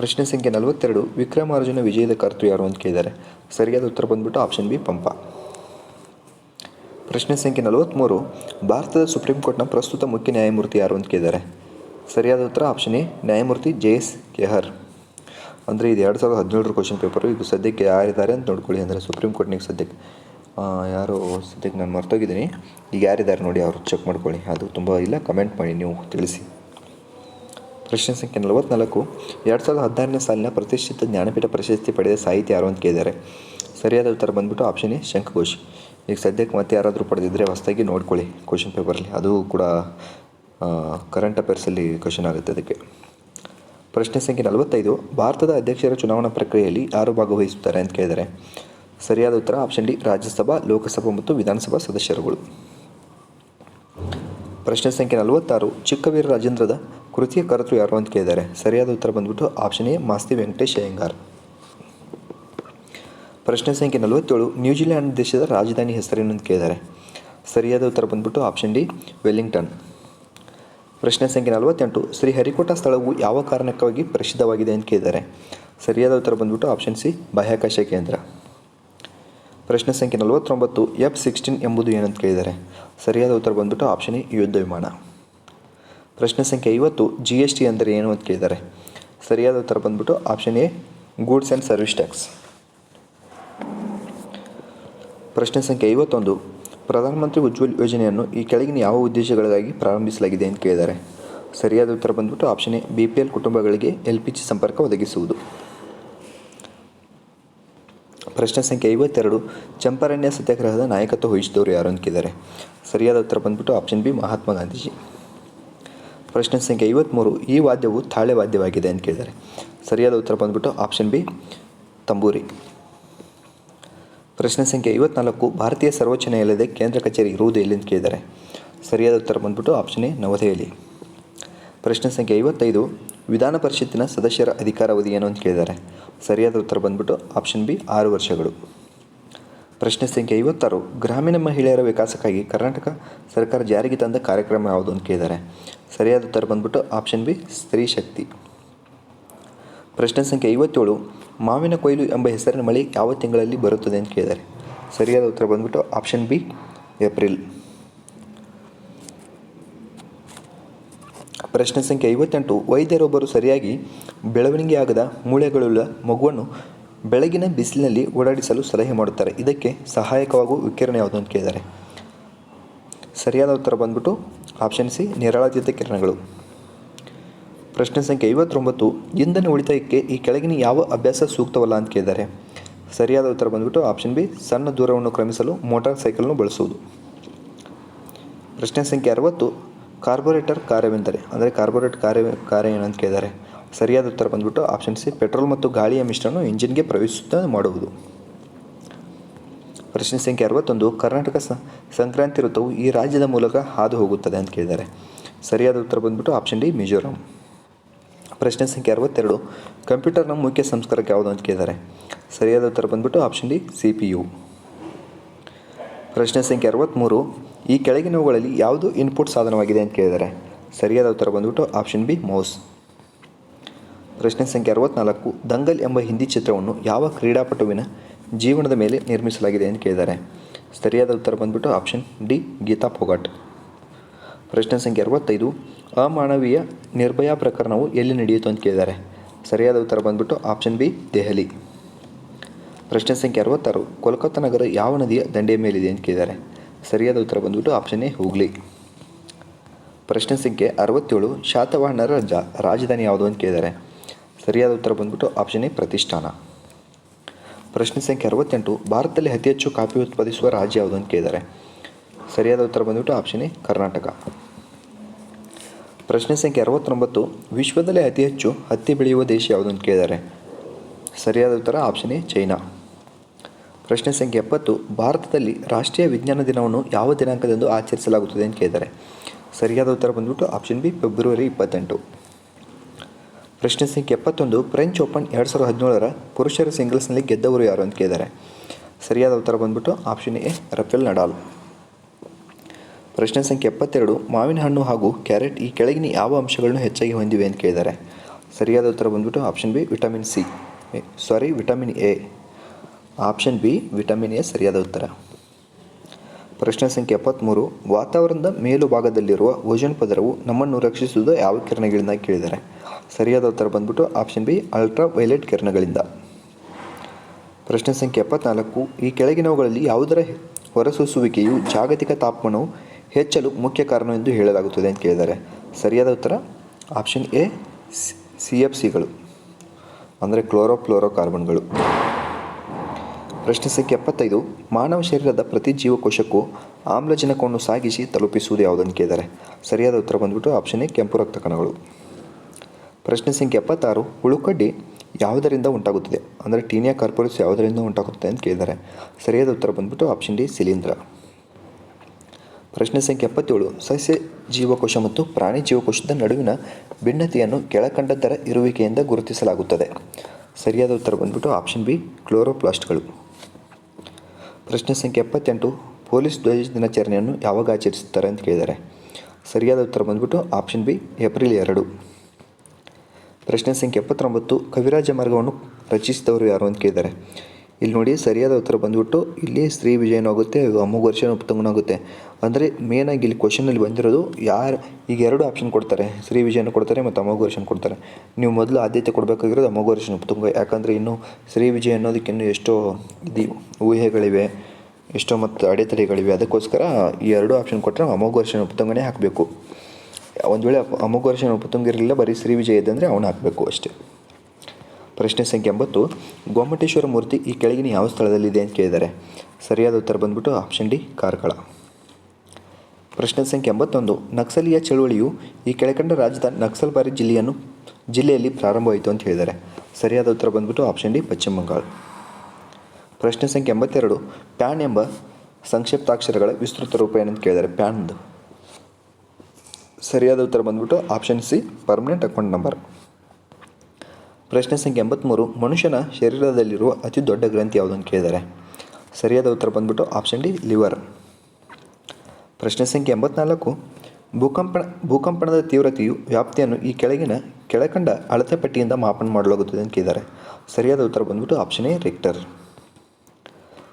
ಪ್ರಶ್ನೆ ಸಂಖ್ಯೆ ನಲವತ್ತೆರಡು, ವಿಕ್ರಮಾರ್ಜುನ ವಿಜಯದ ಕರ್ತು ಯಾರು ಅಂತ ಕೇಳಿದ್ದಾರೆ. ಸರಿಯಾದ ಉತ್ತರ ಬಂದ್ಬಿಟ್ಟು ಆಪ್ಷನ್ ಬಿ ಪಂಪ. ಪ್ರಶ್ನೆ ಸಂಖ್ಯೆ ನಲವತ್ತ್ಮೂರು ಭಾರತದ ಸುಪ್ರೀಂ ಕೋರ್ಟ್ನ ಪ್ರಸ್ತುತ ಮುಖ್ಯ ನ್ಯಾಯಮೂರ್ತಿ ಯಾರು ಅಂತ ಕೇಳಿದ್ದಾರೆ. ಸರಿಯಾದ ಉತ್ತರ ಆಪ್ಷನ್ ಎ ನ್ಯಾಯಮೂರ್ತಿ ಜೆ ಎಸ್ ಕೆಹರ್. ಅಂದರೆ ಇದು ಎರಡು ಸಾವಿರದ ಹದಿನೇಳರ ಕ್ವಶನ್ ಪೇಪರು ಇದು ಸದ್ಯಕ್ಕೆ ಯಾರಿದ್ದಾರೆ ಅಂತ ನೋಡ್ಕೊಳ್ಳಿ. ಅಂದರೆ ಸುಪ್ರೀಂ ಕೋರ್ಟ್ನಿಗೆ ಸದ್ಯಕ್ಕೆ ಯಾರು ಸದ್ಯಕ್ಕೆ ನಾನು ಮರ್ತೋಗಿದ್ದೀನಿ. ಈಗ ಯಾರಿದ್ದಾರೆ ನೋಡಿ, ಅವರು ಚೆಕ್ ಮಾಡ್ಕೊಳ್ಳಿ. ಅದು ತುಂಬ ಇಲ್ಲ ಕಮೆಂಟ್ ಮಾಡಿ, ನೀವು ತಿಳಿಸಿ. ಪ್ರಶ್ನೆ ಸಂಖ್ಯೆ ನಲವತ್ನಾಲ್ಕು, ಎರಡು ಸಾವಿರದ ಹದಿನಾರನೇ ಸಾಲಿನ ಪ್ರತಿಷ್ಠಿತ ಜ್ಞಾನಪೀಠ ಪ್ರಶಸ್ತಿ ಪಡೆದ ಸಾಹಿತಿ ಯಾರು ಅಂತ ಕೇಳಿದ್ದಾರೆ ಸರಿಯಾದ ಉತ್ತರ ಬಂದ್ಬಿಟ್ಟು ಆಪ್ಷನ್ ಎ ಶಂಖಘೋಷ್ ಈಗ ಸದ್ಯಕ್ಕೆ ಮತ್ತೆ ಯಾರಾದರೂ ಪಡೆದಿದ್ದರೆ ಹೊಸದಾಗಿ ನೋಡ್ಕೊಳ್ಳಿ ಕ್ವಶನ್ ಪೇಪರಲ್ಲಿ ಅದು ಕೂಡ ಕರೆಂಟ್ ಅಫೇರ್ಸಲ್ಲಿ ಕ್ವಶನ್ ಆಗುತ್ತೆ ಅದಕ್ಕೆ. ಪ್ರಶ್ನೆ ಸಂಖ್ಯೆ ನಲವತ್ತೈದು, ಭಾರತದ ಅಧ್ಯಕ್ಷರ ಚುನಾವಣಾ ಪ್ರಕ್ರಿಯೆಯಲ್ಲಿ ಯಾರು ಭಾಗವಹಿಸುತ್ತಾರೆ ಅಂತ ಕೇಳಿದ್ದಾರೆ ಸರಿಯಾದ ಉತ್ತರ ಆಪ್ಷನ್ ಡಿ, ರಾಜ್ಯಸಭಾ, ಲೋಕಸಭಾ ಮತ್ತು ವಿಧಾನಸಭಾ ಸದಸ್ಯರುಗಳು. ಪ್ರಶ್ನೆ ಸಂಖ್ಯೆ ನಲವತ್ತಾರು, ಚಿಕ್ಕವೀರ ರಾಜೇಂದ್ರದ ಕೃತಿಯ ಕರ್ತೃ ಯಾರು ಅಂತ ಕೇಳಿದ್ದಾರೆ. ಸರಿಯಾದ ಉತ್ತರ ಬಂದ್ಬಿಟ್ಟು ಆಪ್ಷನ್ ಎ, ಮಾಸ್ತಿ ವೆಂಕಟೇಶ್ ಅಯ್ಯಂಗಾರ್. ಪ್ರಶ್ನೆ ಸಂಖ್ಯೆ ನಲವತ್ತೇಳು ನ್ಯೂಜಿಲ್ಯಾಂಡ್ ದೇಶದ ರಾಜಧಾನಿ ಹೆಸರೇನು ಅಂತ ಕೇಳಿದ್ದಾರೆ. ಸರಿಯಾದ ಉತ್ತರ ಬಂದ್ಬಿಟ್ಟು ಆಪ್ಷನ್ ಡಿ, ವೆಲ್ಲಿಂಗ್ಟನ್. ಪ್ರಶ್ನೆ ಸಂಖ್ಯೆ ನಲವತ್ತೆಂಟು ಶ್ರೀ ಹರಿಕೋಟ ಸ್ಥಳವು ಯಾವ ಕಾರಣಕ್ಕಾಗಿ ಪ್ರಸಿದ್ಧವಾಗಿದೆ ಅಂತ ಕೇಳಿದ್ದಾರೆ. ಸರಿಯಾದ ಉತ್ತರ ಬಂದ್ಬಿಟ್ಟು ಆಪ್ಷನ್ ಸಿ, ಬಾಹ್ಯಾಕಾಶ ಕೇಂದ್ರ. ಪ್ರಶ್ನೆ ಸಂಖ್ಯೆ ನಲವತ್ತೊಂಬತ್ತು ಎಫ್ ಸಿಕ್ಸ್ಟೀನ್ ಎಂಬುದು ಏನಂತ ಕೇಳಿದ್ದಾರೆ. ಸರಿಯಾದ ಉತ್ತರ ಬಂದ್ಬಿಟ್ಟು ಆಪ್ಷನ್ ಎ, ಯುದ್ಧ ವಿಮಾನ. ಪ್ರಶ್ನೆ ಸಂಖ್ಯೆ ಐವತ್ತು ಜಿ ಎಸ್ ಟಿ ಅಂದರೆ ಏನು ಅಂತ ಕೇಳಿದ್ದಾರೆ. ಸರಿಯಾದ ಉತ್ತರ ಬಂದ್ಬಿಟ್ಟು option A goods and service tax ಪ್ರಶ್ನೆ ಸಂಖ್ಯೆ ಐವತ್ತೊಂದು, ಪ್ರಧಾನಮಂತ್ರಿ ಉಜ್ವಲ್ ಯೋಜನೆಯನ್ನು ಈ ಕೆಳಗಿನ ಯಾವ ಉದ್ದೇಶಗಳಿಗಾಗಿ ಪ್ರಾರಂಭಿಸಲಾಗಿದೆ ಅಂತ ಕೇಳಿದ್ದಾರೆ. ಸರಿಯಾದ ಉತ್ತರ ಬಂದ್ಬಿಟ್ಟು option A B P L ಕುಟುಂಬಗಳಿಗೆ ಎಲ್ ಪಿ ಜಿ ಸಂಪರ್ಕ ಒದಗಿಸುವುದು. ಪ್ರಶ್ನೆ ಸಂಖ್ಯೆ ಐವತ್ತೆರಡು, ಚಂಪಾರಣ್ಯ ಸತ್ಯಾಗ್ರಹದ ನಾಯಕತ್ವ ವಹಿಸಿದವರು ಯಾರು ಅಂತ ಕೇಳಿದ್ದಾರೆ. ಸರಿಯಾದ ಉತ್ತರ ಬಂದ್ಬಿಟ್ಟು ಆಪ್ಷನ್ ಬಿ ಮಹಾತ್ಮ ಗಾಂಧೀಜಿ. ಪ್ರಶ್ನೆ ಸಂಖ್ಯೆ ಐವತ್ತ್ಮೂರು ಈ ವಾದ್ಯವು ತಾಳೆ ವಾದ್ಯವಾಗಿದೆ ಅಂತ ಕೇಳಿದ್ದಾರೆ. ಸರಿಯಾದ ಉತ್ತರ ಬಂದ್ಬಿಟ್ಟು ಆಪ್ಷನ್ ಬಿ ತಂಬೂರಿ. ಪ್ರಶ್ನೆ ಸಂಖ್ಯೆ ಐವತ್ನಾಲ್ಕು, ಭಾರತೀಯ ಸರ್ವೋಚ್ಚ ನ್ಯಾಯಾಲಯದ ಕೇಂದ್ರ ಕಚೇರಿ ಇರುವುದು ಎಲ್ಲಿ ಅಂತ ಕೇಳಿದ್ದಾರೆ? ಸರಿಯಾದ ಉತ್ತರ ಬಂದ್ಬಿಟ್ಟು ಆಪ್ಷನ್ ಎ ನವದೆಹಲಿ. ಪ್ರಶ್ನೆ ಸಂಖ್ಯೆ ಐವತ್ತೈದು, ವಿಧಾನ ಪರಿಷತ್ತಿನ ಸದಸ್ಯರ ಅಧಿಕಾರಾವಧಿ ಏನು ಅಂತ ಕೇಳಿದ್ದಾರೆ? ಸರಿಯಾದ ಉತ್ತರ ಬಂದ್ಬಿಟ್ಟು ಆಪ್ಷನ್ ಬಿ ಆರು ವರ್ಷಗಳು. ಪ್ರಶ್ನೆ ಸಂಖ್ಯೆ ಐವತ್ತಾರು. ಗ್ರಾಮೀಣ ಮಹಿಳೆಯರ ವಿಕಾಸಕ್ಕಾಗಿ ಕರ್ನಾಟಕ ಸರ್ಕಾರ ಜಾರಿಗೆ ತಂದ ಕಾರ್ಯಕ್ರಮ ಯಾವುದು ಅಂತ ಕೇಳಿದ್ದಾರೆ. ಸರಿಯಾದ ಉತ್ತರ ಬಂದ್ಬಿಟ್ಟು ಆಪ್ಷನ್ ಬಿ ಸ್ತ್ರೀ ಶಕ್ತಿ. ಪ್ರಶ್ನೆ ಸಂಖ್ಯೆ ಐವತ್ತೇಳು, ಮಾವಿನ ಕೊಯ್ಲು ಎಂಬ ಹೆಸರಿನ ಮಳೆ ಯಾವ ತಿಂಗಳಲ್ಲಿ ಬರುತ್ತದೆ ಅಂತ ಕೇಳಿದ್ದಾರೆ. ಸರಿಯಾದ ಉತ್ತರ ಬಂದ್ಬಿಟ್ಟು ಆಪ್ಷನ್ ಬಿ ಏಪ್ರಿಲ್. ಪ್ರಶ್ನೆ ಸಂಖ್ಯೆ ಐವತ್ತೆಂಟು, ವೈದ್ಯರೊಬ್ಬರು ಸರಿಯಾಗಿ ಬೆಳವಣಿಗೆಯಾಗದ ಮೂಳೆಗಳುಳ್ಳ ಮಗುವನ್ನು ಬೆಳಗಿನ ಬಿಸಿಲಿನಲ್ಲಿ ಓಡಾಡಿಸಲು ಸಲಹೆ ಮಾಡುತ್ತಾರೆ. ಇದಕ್ಕೆ ಸಹಾಯಕವಾಗುವ ವಿಕಿರಣ ಯಾವುದು ಅಂತ ಕೇಳಿದ್ದಾರೆ ಸರಿಯಾದ ಉತ್ತರ ಬಂದ್ಬಿಟ್ಟು ಆಪ್ಷನ್ ಸಿ ನಿರಾಳಾತೀತ ಕಿರಣಗಳು. ಪ್ರಶ್ನೆ ಸಂಖ್ಯೆ ಐವತ್ತೊಂಬತ್ತು, ಇಂಧನ ಉಳಿತಾಯಕ್ಕೆ ಈ ಕೆಳಗಿನ ಯಾವ ಅಭ್ಯಾಸ ಸೂಕ್ತವಲ್ಲ ಅಂತ ಕೇಳಿದ್ದಾರೆ ಸರಿಯಾದ ಉತ್ತರ ಬಂದ್ಬಿಟ್ಟು ಆಪ್ಷನ್ ಬಿ ಸಣ್ಣ ದೂರವನ್ನು ಕ್ರಮಿಸಲು ಮೋಟಾರ್ ಸೈಕಲನ್ನು ಬಳಸುವುದು. ಪ್ರಶ್ನೆ ಸಂಖ್ಯೆ ಅರವತ್ತು ಕಾರ್ಬೋರೇಟರ್ ಕಾರ್ಯವೆಂದರೆ, ಅಂದರೆ ಕಾರ್ಬೋರೇಟ್ ಕಾರ್ಯ ಕಾರ್ಯ ಏನಂತ ಕೇಳಿದ್ದಾರೆ ಸರಿಯಾದ ಉತ್ತರ ಬಂದ್ಬಿಟ್ಟು ಆಪ್ಷನ್ ಸಿ ಪೆಟ್ರೋಲ್ ಮತ್ತು ಗಾಳಿಯ ಮಿಶ್ರಣ ಇಂಜಿನ್ಗೆ ಪ್ರವೇಶಿಸುತ್ತ ಮಾಡುವುದು. ಪ್ರಶ್ನೆ ಸಂಖ್ಯೆ ಅರವತ್ತೊಂದು, ಕರ್ನಾಟಕ ಸಂಕ್ರಾಂತಿ ಋತುವು ಈ ರಾಜ್ಯದ ಮೂಲಕ ಹಾದು ಹೋಗುತ್ತದೆ ಅಂತ ಕೇಳಿದ್ದಾರೆ. ಸರಿಯಾದ ಉತ್ತರ ಬಂದ್ಬಿಟ್ಟು ಆಪ್ಷನ್ ಡಿ ಮಿಜೋರಾಂ. ಪ್ರಶ್ನೆ ಸಂಖ್ಯೆ ಅರವತ್ತೆರಡು, ಕಂಪ್ಯೂಟರ್ನ ಮುಖ್ಯ ಸಂಸ್ಕಾರಕ ಯಾವುದು ಅಂತ ಕೇಳಿದ್ದಾರೆ. ಸರಿಯಾದ ಉತ್ತರ ಬಂದ್ಬಿಟ್ಟು option D C P U. ಪ್ರಶ್ನೆ ಸಂಖ್ಯೆ ಅರವತ್ತ್ಮೂರು ಈ ಕೆಳಗಿನವುಗಳಲ್ಲಿ ಯಾವುದು ಇನ್ಪುಟ್ ಸಾಧನವಾಗಿದೆ ಅಂತ ಕೇಳಿದ್ದಾರೆ. ಸರಿಯಾದ ಉತ್ತರ ಬಂದ್ಬಿಟ್ಟು ಆಪ್ಷನ್ ಬಿ ಮೌಸ್ ಪ್ರಶ್ನೆ ಸಂಖ್ಯೆ ಅರವತ್ನಾಲ್ಕು, ದಂಗಲ್ ಎಂಬ ಹಿಂದಿ ಚಿತ್ರವನ್ನು ಯಾವ ಕ್ರೀಡಾಪಟುವಿನ ಜೀವನದ ಮೇಲೆ ನಿರ್ಮಿಸಲಾಗಿದೆ ಎಂದು ಕೇಳಿದ್ದಾರೆ. ಸರಿಯಾದ ಉತ್ತರ ಬಂದ್ಬಿಟ್ಟು ಆಪ್ಷನ್ ಡಿ ಗೀತಾ ಫೋಗಾಟ್ ಪ್ರಶ್ನೆ ಸಂಖ್ಯೆ ಅರವತ್ತೈದು, ಅಮಾನವೀಯ ನಿರ್ಭಯಾ ಪ್ರಕರಣವು ಎಲ್ಲಿ ನಡೆಯಿತು ಅಂತ ಕೇಳಿದ್ದಾರೆ. ಸರಿಯಾದ ಉತ್ತರ ಬಂದ್ಬಿಟ್ಟು ಆಪ್ಷನ್ ಬಿ ದೆಹಲಿ. ಪ್ರಶ್ನೆ ಸಂಖ್ಯೆ ಅರವತ್ತಾರು, ಕೋಲ್ಕತ್ತಾ ನಗರ ಯಾವ ನದಿಯ ದಂಡೆಯ ಮೇಲಿದೆ ಅಂತ ಕೇಳಿದ್ದಾರೆ. ಸರಿಯಾದ ಉತ್ತರ ಬಂದ್ಬಿಟ್ಟು ಆಪ್ಷನ್ ಎ ಹೂಗ್ಲಿ ಪ್ರಶ್ನೆ ಸಂಖ್ಯೆ ಅರವತ್ತೇಳು, ಶಾತವಾಹನರ ರಾಜ, ರಾಜಧಾನಿ ಯಾವುದು ಅಂತ ಕೇಳಿದ್ದಾರೆ. ಸರಿಯಾದ ಉತ್ತರ ಬಂದ್ಬಿಟ್ಟು ಆಪ್ಷನ್ ಎ ಪ್ರತಿಷ್ಠಾನ. ಪ್ರಶ್ನೆ ಸಂಖ್ಯೆ ಅರವತ್ತೆಂಟು, ಭಾರತದಲ್ಲಿ ಅತಿ ಹೆಚ್ಚು ಕಾಫಿ ಉತ್ಪಾದಿಸುವ ರಾಜ್ಯ ಯಾವುದು ಅಂತ ಕೇಳಿದ್ದಾರೆ. ಸರಿಯಾದ ಉತ್ತರ ಬಂದ್ಬಿಟ್ಟು ಆಪ್ಷನ್ ಎ ಕರ್ನಾಟಕ. ಪ್ರಶ್ನೆ ಸಂಖ್ಯೆ ಅರವತ್ತೊಂಬತ್ತು, ವಿಶ್ವದಲ್ಲೇ ಅತಿ ಹೆಚ್ಚು ಹತ್ತಿ ಬೆಳೆಯುವ ದೇಶ ಯಾವುದು ಅಂತ ಕೇಳಿದ್ದಾರೆ. ಸರಿಯಾದ ಉತ್ತರ ಆಪ್ಷನ್ ಎ ಚೈನಾ. ಪ್ರಶ್ನೆ ಸಂಖ್ಯೆ ಎಪ್ಪತ್ತು, ಭಾರತದಲ್ಲಿ ರಾಷ್ಟ್ರೀಯ ವಿಜ್ಞಾನ ದಿನವನ್ನು ಯಾವ ದಿನಾಂಕದಂದು ಆಚರಿಸಲಾಗುತ್ತದೆ ಅಂತ ಕೇಳಿದ್ದಾರೆ. ಸರಿಯಾದ ಉತ್ತರ ಬಂದ್ಬಿಟ್ಟು ಆಪ್ಷನ್ ಬಿ, ಫೆಬ್ರವರಿ ಇಪ್ಪತ್ತೆಂಟು. ಪ್ರಶ್ನೆ ಸಂಖ್ಯೆ ಎಪ್ಪತ್ತೊಂದು ಫ್ರೆಂಚ್ ಓಪನ್ ಎರಡು ಸಾವಿರದ ಹದಿನೇಳರ ಪುರುಷರ ಸಿಂಗಲ್ಸ್ನಲ್ಲಿ ಗೆದ್ದವರು ಯಾರು ಅಂತ ಕೇಳಿದ್ದಾರೆ. ಸರಿಯಾದ ಉತ್ತರ ಬಂದ್ಬಿಟ್ಟು ಆಪ್ಷನ್ ಎ, ರಫೇಲ್ ನಡಾಲ್. ಪ್ರಶ್ನೆ ಸಂಖ್ಯೆ ಎಪ್ಪತ್ತೆರಡು, ಮಾವಿನ ಹಣ್ಣು ಹಾಗೂ ಕ್ಯಾರೆಟ್ ಈ ಕೆಳಗಿನ ಯಾವ ಅಂಶಗಳನ್ನು ಹೆಚ್ಚಾಗಿ ಹೊಂದಿವೆ ಅಂತ ಕೇಳಿದ್ದಾರೆ. ಸರಿಯಾದ ಉತ್ತರ ಬಂದ್ಬಿಟ್ಟು option B vitamin C sorry vitamin A option B vitamin A ಸರಿಯಾದ ಉತ್ತರ. ಪ್ರಶ್ನೆ ಸಂಖ್ಯೆ ಎಪ್ಪತ್ತ್ಮೂರು ವಾತಾವರಣದ ಮೇಲು ಭಾಗದಲ್ಲಿರುವ ಓಜನ್ ಪದರವು ನಮ್ಮನ್ನು ರಕ್ಷಿಸುವುದು ಯಾವ ಕಿರಣಗಳಿಂದ ಕೇಳಿದ್ದಾರೆ. ಸರಿಯಾದ ಉತ್ತರ ಬಂದ್ಬಿಟ್ಟು ಆಪ್ಷನ್ ಬಿ ಅಲ್ಟ್ರಾ ವೈಲೆಟ್ ಕಿರಣಗಳಿಂದ. ಪ್ರಶ್ನೆ ಸಂಖ್ಯೆ ಎಪ್ಪತ್ನಾಲ್ಕು, ಈ ಕೆಳಗಿನವುಗಳಲ್ಲಿ ಯಾವುದರ ಹೊರಸೂಸುವಿಕೆಯು ಜಾಗತಿಕ ತಾಪಮಾನವು ಹೆಚ್ಚಲು ಮುಖ್ಯ ಕಾರಣ ಎಂದು ಹೇಳಲಾಗುತ್ತದೆ ಅಂತ ಕೇಳಿದ್ದಾರೆ. ಸರಿಯಾದ ಉತ್ತರ? ಆಪ್ಷನ್ ಎ ಸಿ ಎಫ್ ಸಿಗಳು ಅಂದರೆ ಕ್ಲೋರೋಫ್ಲೋರೋ ಕಾರ್ಬನ್ಗಳು ಪ್ರಶ್ನೆ ಸಂಖ್ಯೆ ಎಪ್ಪತ್ತೈದು, ಮಾನವ ಶರೀರದ ಪ್ರತಿ ಜೀವಕೋಶಕ್ಕೂ ಆಮ್ಲಜನಕವನ್ನು ಸಾಗಿಸಿ ತಲುಪಿಸುವುದು ಯಾವುದನ್ನು ಕೇಳಿದ್ದಾರೆ. ಸರಿಯಾದ ಉತ್ತರ ಬಂದ್ಬಿಟ್ಟು ಆಪ್ಷನ್ ಎ ಕೆಂಪು ರಕ್ತ ಕಣಗಳು ಪ್ರಶ್ನೆ ಸಂಖ್ಯೆ ಎಪ್ಪತ್ತಾರು, ಹುಳುಕಡ್ಡಿ ಯಾವುದರಿಂದ ಉಂಟಾಗುತ್ತದೆ? ಅಂದರೆ ಟೀನಿಯಾ ಕಾರ್ಪೊರಿಸ್ ಯಾವುದರಿಂದ ಉಂಟಾಗುತ್ತದೆ ಅಂತ ಕೇಳಿದ್ದಾರೆ. ಸರಿಯಾದ ಉತ್ತರ ಬಂದ್ಬಿಟ್ಟು ಆಪ್ಷನ್ ಡಿ ಶಿಲೀಂಧ್ರ. ಪ್ರಶ್ನೆ ಸಂಖ್ಯೆ ಎಪ್ಪತ್ತೇಳು, ಸಸ್ಯ ಜೀವಕೋಶ ಮತ್ತು ಪ್ರಾಣಿ ಜೀವಕೋಶದ ನಡುವಿನ ಭಿನ್ನತೆಯನ್ನು ಕೆಳಕಂಡದ್ದರ ಇರುವಿಕೆಯಿಂದ ಗುರುತಿಸಲಾಗುತ್ತದೆ. ಸರಿಯಾದ ಉತ್ತರ ಬಂದ್ಬಿಟ್ಟು ಆಪ್ಷನ್ ಬಿ, ಕ್ಲೋರೋಪ್ಲಾಸ್ಟ್ಗಳು. ಪ್ರಶ್ನೆ ಸಂಖ್ಯೆ ಎಪ್ಪತ್ತೆಂಟು, ಪೊಲೀಸ್ ಧ್ವಜ ದಿನಾಚರಣೆಯನ್ನು ಯಾವಾಗ ಆಚರಿಸುತ್ತಾರೆ ಅಂತ ಕೇಳಿದ್ದಾರೆ. ಸರಿಯಾದ ಉತ್ತರ ಬಂದ್ಬಿಟ್ಟು ಆಪ್ಷನ್ ಬಿ, ಏಪ್ರಿಲ್ ಎರಡು. ಪ್ರಶ್ನೆ ಸಂಖ್ಯೆ ಎಪ್ಪತ್ತೊಂಬತ್ತು, ಕವಿರಾಜ ಮಾರ್ಗವನ್ನು ರಚಿಸಿದವರು ಯಾರು ಅಂತ ಕೇಳಿದ್ದಾರೆ. ಇಲ್ಲಿ ನೋಡಿ, ಸರಿಯಾದ ಉತ್ತರ ಬಂದ್ಬಿಟ್ಟು, ಇಲ್ಲಿ ಶ್ರೀ ವಿಜಯನೂ ಆಗುತ್ತೆ ಅಮೋಘ ವರ್ಷ ಉತ್ತಮನೂ ಆಗುತ್ತೆ ಅಂದರೆ ಮೇನಾಗಿ ಇಲ್ಲಿ ಕ್ವಶನಲ್ಲಿ ಬಂದಿರೋದು, ಯಾರು, ಈಗ ಎರಡು ಆಪ್ಷನ್ ಕೊಡ್ತಾರೆ. ಶ್ರೀ ವಿಜಯನ ಕೊಡ್ತಾರೆ ಮತ್ತು ಅಮೋಘ ವರ್ಷನ್ ಕೊಡ್ತಾರೆ. ನೀವು ಮೊದಲು ಆದ್ಯತೆ ಕೊಡಬೇಕಾಗಿರೋದು ಅಮೋಘ ವರ್ಷನ ಉತ್ತುಂಗ ಯಾಕಂದರೆ ಇನ್ನು ಶ್ರೀ ವಿಜಯ ಅನ್ನೋದಕ್ಕೆ ಇನ್ನೂ ಎಷ್ಟೋ ಇದು, ಊಹೆಗಳಿವೆ, ಎಷ್ಟೋ ಮತ್ತು ಅಡೆತಡೆಗಳಿವೆ. ಅದಕ್ಕೋಸ್ಕರ ಈ ಎರಡು ಆಪ್ಷನ್ ಕೊಟ್ಟರೆ ಅಮೋಘ ವರ್ಷನ ಉತ್ತುಂಗನೇ ಹಾಕಬೇಕು. ಒಂದು ವೇಳೆ ಅಮೋಘ ವರ್ಷನ ಉಪತುಂಗ ಇರಲಿಲ್ಲ ಬರೀ ಶ್ರೀ ವಿಜಯ ಇದ್ದಂದರೆ ಅವನು ಹಾಕಬೇಕು ಅಷ್ಟೇ. ಪ್ರಶ್ನೆ ಸಂಖ್ಯೆ ಎಂಬತ್ತು ಗೊಮ್ಮಟೇಶ್ವರ ಮೂರ್ತಿ ಈ ಕೆಳಗಿನ ಯಾವ ಸ್ಥಳದಲ್ಲಿದೆ ಅಂತ ಕೇಳಿದ್ದಾರೆ. ಸರಿಯಾದ ಉತ್ತರ ಬಂದ್ಬಿಟ್ಟು ಆಪ್ಷನ್ ಡಿ ಕಾರ್ಕಳ. ಪ್ರಶ್ನೆ ಸಂಖ್ಯೆ ಎಂಬತ್ತೊಂದು, ನಕ್ಸಲಿಯ ಚಳುವಳಿಯು ಈ ಕೆಳಕಂಡ ರಾಜ್ಯದ ನಕ್ಸಲ್ಬಾರಿ ಜಿಲ್ಲೆಯನ್ನು, ಜಿಲ್ಲೆಯಲ್ಲಿ ಪ್ರಾರಂಭವಾಯಿತು ಅಂತ ಹೇಳಿದ್ದಾರೆ. ಸರಿಯಾದ ಉತ್ತರ ಬಂದ್ಬಿಟ್ಟು ಆಪ್ಷನ್ ಡಿ ಪಶ್ಚಿಮ ಬಂಗಾಳ. ಪ್ರಶ್ನೆ ಸಂಖ್ಯೆ ಎಂಬತ್ತೆರಡು, ಪ್ಯಾನ್ ಎಂಬ ಸಂಕ್ಷಿಪ್ತಾಕ್ಷರಗಳ ವಿಸ್ತೃತ ರೂಪ ಏನಂತ ಕೇಳಿದ್ದಾರೆ. ಪ್ಯಾನ್ದು. ಸರಿಯಾದ ಉತ್ತರ ಬಂದ್ಬಿಟ್ಟು option C permanent account number ಪ್ರಶ್ನೆ ಸಂಖ್ಯೆ ಎಂಬತ್ತ್ಮೂರು ಮನುಷ್ಯನ ಶರೀರದಲ್ಲಿರುವ ಅತಿ ದೊಡ್ಡ ಗ್ರಂಥಿ ಯಾವುದು ಅಂತ ಕೇಳಿದ್ದಾರೆ. ಸರಿಯಾದ ಉತ್ತರ ಬಂದ್ಬಿಟ್ಟು ಆಪ್ಷನ್ ಡಿ ಲಿವರ್ ಪ್ರಶ್ನೆ ಸಂಖ್ಯೆ ಎಂಬತ್ನಾಲ್ಕು, ಭೂಕಂಪನ, ಭೂಕಂಪನದ ತೀವ್ರತೆಯು ವ್ಯಾಪ್ತಿಯನ್ನು ಈ ಕೆಳಗಿನ ಕೆಳಕಂಡ ಅಳತೆ ಪಟ್ಟಿಯಿಂದ ಮಾಪನ ಮಾಡಲಾಗುತ್ತದೆ ಅಂತ ಕೇಳಿದ್ದಾರೆ. ಸರಿಯಾದ ಉತ್ತರ ಬಂದ್ಬಿಟ್ಟು ಆಪ್ಷನ್ ಎ ರಿಕ್ಟರ್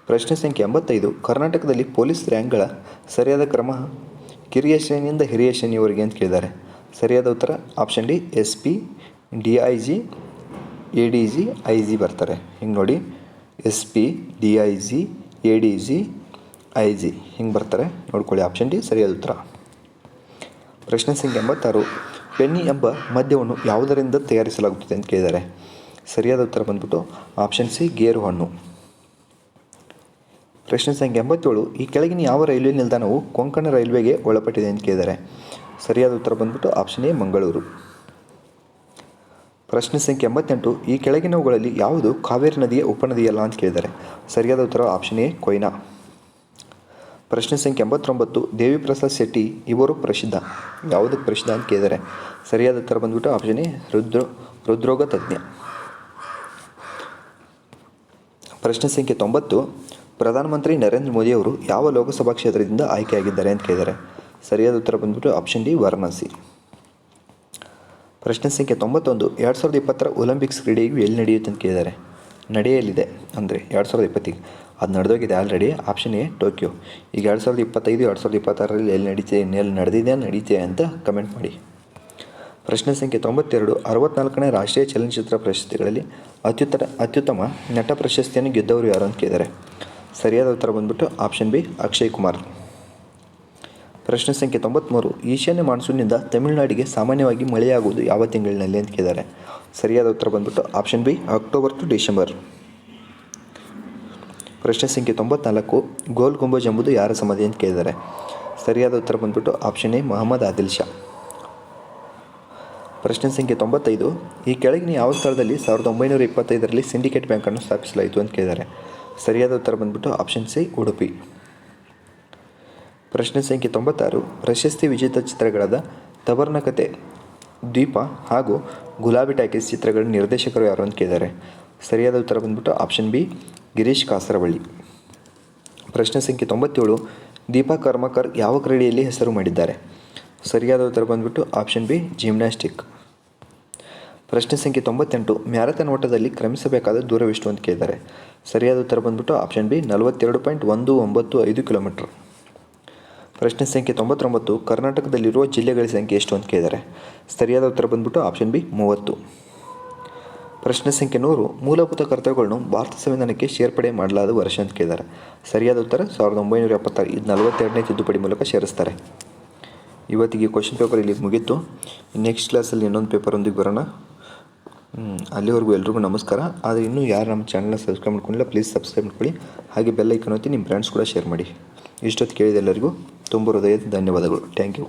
ಪ್ರಶ್ನೆ ಸಂಖ್ಯೆ ಎಂಬತ್ತೈದು, ಕರ್ನಾಟಕದಲ್ಲಿ ಪೊಲೀಸ್ ರ್ಯಾಂಕ್ಗಳ ಸರಿಯಾದ ಕ್ರಮ ಕಿರಿಯ ಶ್ರೇಣಿಯಿಂದ ಹಿರಿಯ ಶ್ರೇಣಿಯವರೆಗೆ ಅಂತ ಕೇಳಿದ್ದಾರೆ. ಸರಿಯಾದ ಉತ್ತರ option D S P D I G A D G I G ಬರ್ತಾರೆ. ಹಿಂಗೆ ನೋಡಿ. S P D I G A D G I G ಹಿಂಗೆ ಬರ್ತಾರೆ. ನೋಡ್ಕೊಳ್ಳಿ ಆಪ್ಷನ್ ಡಿ ಸರಿಯಾದ ಉತ್ತರ. ಪ್ರಶ್ನೆ ಸಂಖ್ಯೆ ಎಂಬತ್ತಾರು. ಪೆನ್ನಿ ಎಂಬ ಮದ್ಯವನ್ನು ಯಾವುದರಿಂದ ತಯಾರಿಸಲಾಗುತ್ತದೆ ಅಂತ ಕೇಳಿದ್ದಾರೆ. ಸರಿಯಾದ ಉತ್ತರ ಬಂದ್ಬಿಟ್ಟು ಆಪ್ಷನ್ ಸಿ ಗೇರು ಹಣ್ಣು ಪ್ರಶ್ನೆ ಸಂಖ್ಯೆ ಎಂಬತ್ತೇಳು, ಈ ಕೆಳಗಿನ ಯಾವ ರೈಲ್ವೆ ನಿಲ್ದಾಣವು ಕೊಂಕಣ ರೈಲ್ವೆಗೆ ಒಳಪಟ್ಟಿದೆ ಅಂತ ಕೇಳಿದ್ದಾರೆ ಸರಿಯಾದ ಉತ್ತರ ಬಂದ್ಬಿಟ್ಟು ಆಪ್ಷನ್ ಎ, ಮಂಗಳೂರು. ಪ್ರಶ್ನೆ ಸಂಖ್ಯೆ ಎಂಬತ್ತೆಂಟು, ಈ ಕೆಳಗಿನವುಗಳಲ್ಲಿ ಯಾವುದು ಕಾವೇರಿ ನದಿಯ ಉಪನದಿಯಲ್ಲ ಅಂತ ಕೇಳಿದ್ದಾರೆ ಸರಿಯಾದ ಉತ್ತರ ಆಪ್ಷನ್ ಎ, ಕೊಯ್ನಾ. ಪ್ರಶ್ನೆ ಸಂಖ್ಯೆ ಎಂಬತ್ತೊಂಬತ್ತು ದೇವಿ ಪ್ರಸಾದ್ ಶೆಟ್ಟಿ, ಇವರು ಪ್ರಸಿದ್ಧ. ಯಾವುದಕ್ಕೆ ಪ್ರಸಿದ್ಧ ಅಂತ ಕೇಳಿದ್ದಾರೆ ಸರಿಯಾದ ಉತ್ತರ ಬಂದ್ಬಿಟ್ಟು ಆಪ್ಷನ್ ಎ, ರುದ್ರ, ಹೃದ್ರೋಗ ತಜ್ಞ. ಪ್ರಶ್ನೆ ಸಂಖ್ಯೆ ತೊಂಬತ್ತು ಪ್ರಧಾನಮಂತ್ರಿ ನರೇಂದ್ರ ಮೋದಿ ಅವರು ಯಾವ ಲೋಕಸಭಾ ಕ್ಷೇತ್ರದಿಂದ ಆಯ್ಕೆಯಾಗಿದ್ದಾರೆ ಅಂತ ಕೇಳಿದ್ದಾರೆ. ಸರಿಯಾದ ಉತ್ತರ ಬಂದ್ಬಿಟ್ಟು ಆಪ್ಷನ್ ಡಿ ವಾರಣಾಸಿ ಪ್ರಶ್ನೆ ಸಂಖ್ಯೆ ತೊಂಬತ್ತೊಂದು, ಎರಡು ಸಾವಿರದ ಇಪ್ಪತ್ತರ ಒಲಿಂಪಿಕ್ಸ್ ಕ್ರೀಡೆಯು ಎಲ್ಲಿ ನಡೆಯುತ್ತೆ ಅಂತ ಕೇಳಿದ್ದಾರೆ. ನಡೆಯಲಿದೆ ಅಂದರೆ ಎರಡು ಸಾವಿರದ ಇಪ್ಪತ್ತಿಗೆ. ಅದು ನಡೆದೋಗಿದೆ ಆಲ್ರೆಡಿ ಆಪ್ಷನ್ ಎ ಟೋಕಿಯೋ. ಈಗ ಎರಡು ಸಾವಿರದ ಇಪ್ಪತ್ತೈದು, ಎರಡು ಸಾವಿರದ ಇಪ್ಪತ್ತಾರರಲ್ಲಿ ಎಲ್ಲಿ ನಡೀತಿದೆ ಎಲ್ಲಿ ನಡೆದಿದೆ, ನಡೀತೆ ಅಂತ ಕಮೆಂಟ್ ಮಾಡಿ. ಪ್ರಶ್ನೆ ಸಂಖ್ಯೆ ತೊಂಬತ್ತೆರಡು, ಅರವತ್ನಾಲ್ಕನೇ ರಾಷ್ಟ್ರೀಯ ಚಲನಚಿತ್ರ ಪ್ರಶಸ್ತಿಗಳಲ್ಲಿ ಅತ್ಯುತ್ತರ ಅತ್ಯುತ್ತಮ ನಟ ಪ್ರಶಸ್ತಿಯನ್ನು ಗೆದ್ದವರು ಯಾರು ಅಂತ ಕೇಳಿದ್ದಾರೆ. ಸರಿಯಾದ ಉತ್ತರ ಬಂದ್ಬಿಟ್ಟು ಆಪ್ಷನ್ ಬಿ, ಅಕ್ಷಯ್ ಕುಮಾರ್. ಪ್ರಶ್ನೆ ಸಂಖ್ಯೆ ತೊಂಬತ್ತ್ಮೂರು ಈಶಾನ್ಯ ಮಾನ್ಸೂನ್ನಿಂದ ತಮಿಳುನಾಡಿಗೆ ಸಾಮಾನ್ಯವಾಗಿ ಮಳೆಯಾಗುವುದು ಯಾವ ತಿಂಗಳಿನಲ್ಲಿ ಅಂತ ಕೇಳಿದ್ದಾರೆ. ಸರಿಯಾದ ಉತ್ತರ ಬಂದ್ಬಿಟ್ಟು option B, October to December. ಪ್ರಶ್ನೆ ಸಂಖ್ಯೆ ತೊಂಬತ್ನಾಲ್ಕು, ಗೋಲ್ ಗುಂಬಜ್ ಎಂಬುದು ಯಾರ ಸಮಾಧಿ ಅಂತ ಕೇಳಿದ್ದಾರೆ. ಸರಿಯಾದ ಉತ್ತರ ಬಂದ್ಬಿಟ್ಟು ಆಪ್ಷನ್ ಎ, ಮೊಹಮ್ಮದ್ ಆದಿಲ್ ಶಾ. ಪ್ರಶ್ನೆ ಸಂಖ್ಯೆ ತೊಂಬತ್ತೈದು, ಈ ಕೆಳಗಿನ ಯಾವ ಸ್ಥಳದಲ್ಲಿ ಸಾವಿರದ ಒಂಬೈನೂರ ಇಪ್ಪತ್ತೈದರಲ್ಲಿ ಸಿಂಡಿಕೇಟ್ ಬ್ಯಾಂಕನ್ನು ಸ್ಥಾಪಿಸಲಾಯಿತು ಅಂತ ಕೇಳಿದ್ದಾರೆ. ಸರಿಯಾದ ಉತ್ತರ ಬಂದ್ಬಿಟ್ಟು ಆಪ್ಷನ್ ಸಿ ಉಡುಪಿ. ಪ್ರಶ್ನೆ ಸಂಖ್ಯೆ ತೊಂಬತ್ತಾರು, ಪ್ರಶಸ್ತಿ ವಿಜೇತ ಚಿತ್ರಗಳಾದ ತವರ್ನ ಕತೆ ದ್ವೀಪ ಹಾಗೂ ಗುಲಾಬಿ ಟಾಕೀಸ್ ಚಿತ್ರಗಳ ನಿರ್ದೇಶಕರು ಯಾರು ಅಂತ ಕೇಳಿದ್ದಾರೆ. ಸರಿಯಾದ ಉತ್ತರ ಬಂದ್ಬಿಟ್ಟು ಆಪ್ಷನ್ ಬಿ ಗಿರೀಶ್ ಕಾಸರವಳ್ಳಿ. ಪ್ರಶ್ನೆ ಸಂಖ್ಯೆ ತೊಂಬತ್ತೇಳು, ದೀಪಾ ಕರ್ಮಕರ್ ಯಾವ ಕ್ರೀಡೆಯಲ್ಲಿ ಹೆಸರು ಮಾಡಿದ್ದಾರೆ? ಸರಿಯಾದ ಉತ್ತರ ಬಂದ್ಬಿಟ್ಟು ಆಪ್ಷನ್ ಬಿ ಜಿಮ್ನಾಸ್ಟಿಕ್ ಪ್ರಶ್ನೆ ಸಂಖ್ಯೆ ತೊಂಬತ್ತೆಂಟು, ಮ್ಯಾರಥಾನ್ ಓಟದಲ್ಲಿ ಕ್ರಮಿಸಬೇಕಾದ ದೂರವೆಷ್ಟು ಅಂತ ಕೇಳಿದ್ದಾರೆ. ಸರಿಯಾದ ಉತ್ತರ ಬಂದ್ಬಿಟ್ಟು ಆಪ್ಷನ್ ಬಿ, ನಲವತ್ತೆರಡು ಪಾಯಿಂಟ್ ಒಂದು ಒಂಬತ್ತು ಐದು ಕಿಲೋಮೀಟ್ರ್. ಪ್ರಶ್ನೆ ಸಂಖ್ಯೆ ತೊಂಬತ್ತೊಂಬತ್ತು, ಕರ್ನಾಟಕದಲ್ಲಿರುವ ಜಿಲ್ಲೆಗಳ ಸಂಖ್ಯೆ ಎಷ್ಟು ಅಂತ ಕೇಳಿದ್ದಾರೆ. ಸರಿಯಾದ ಉತ್ತರ ಬಂದ್ಬಿಟ್ಟು ಆಪ್ಷನ್ ಬಿ, ಮೂವತ್ತು. ಪ್ರಶ್ನೆ ಸಂಖ್ಯೆ ನೂರು, ಮೂಲಭೂತ ಕರ್ತವ್ಯಗಳನ್ನು ಭಾರತ ಸಂವಿಧಾನಕ್ಕೆ ಸೇರ್ಪಡೆ ಮಾಡಲಾದ ವರ್ಷ ಅಂತ ಕೇಳಿದ್ದಾರೆ. ಸರಿಯಾದ ಉತ್ತರ ಸಾವಿರದ ಒಂಬೈನೂರ ಎಪ್ಪತ್ತಾರು, ಇದು ನಲವತ್ತೆರಡನೇ ತಿದ್ದುಪಡಿ ಮೂಲಕ ಸೇರಿಸ್ತಾರೆ. ಇವತ್ತಿಗೆ ಕ್ವಶನ್ ಪೇಪರ್ ಇಲ್ಲಿ ಮುಗೀತು. ನೆಕ್ಸ್ಟ್ ಕ್ಲಾಸಲ್ಲಿ ಇನ್ನೊಂದು ಪೇಪರೊಂದಿಗೆ ಬರೋಣ. ಅಲ್ಲಿವರೆಗೂ ಎಲ್ರಿಗೂ ನಮಸ್ಕಾರ. ಆದರೆ ಇನ್ನೂ ಯಾರು ನಮ್ಮ ಚಾನಲ್ನ ಸಬ್ಸ್ಕ್ರೈಬ್ ಮಾಡ್ಕೊಂಡಿಲ್ಲ ಪ್ಲೀಸ್ ಸಬ್ಸ್ಕ್ರೈಬ್ ಮಾಡ್ಕೊಳ್ಳಿ. ಹಾಗೆ ಬೆಲ್ ಐಕನ್ ಒತ್ತಿ ನಿಮ್ಮ ಫ್ರೆಂಡ್ಸ್ ಕೂಡ ಶೇರ್ ಮಾಡಿ. ಇಷ್ಟೊತ್ತು ಕೇಳಿದ ಎಲ್ಲರಿಗೂ ತುಂಬ ಹೃದಯದ ಧನ್ಯವಾದಗಳು. Thank you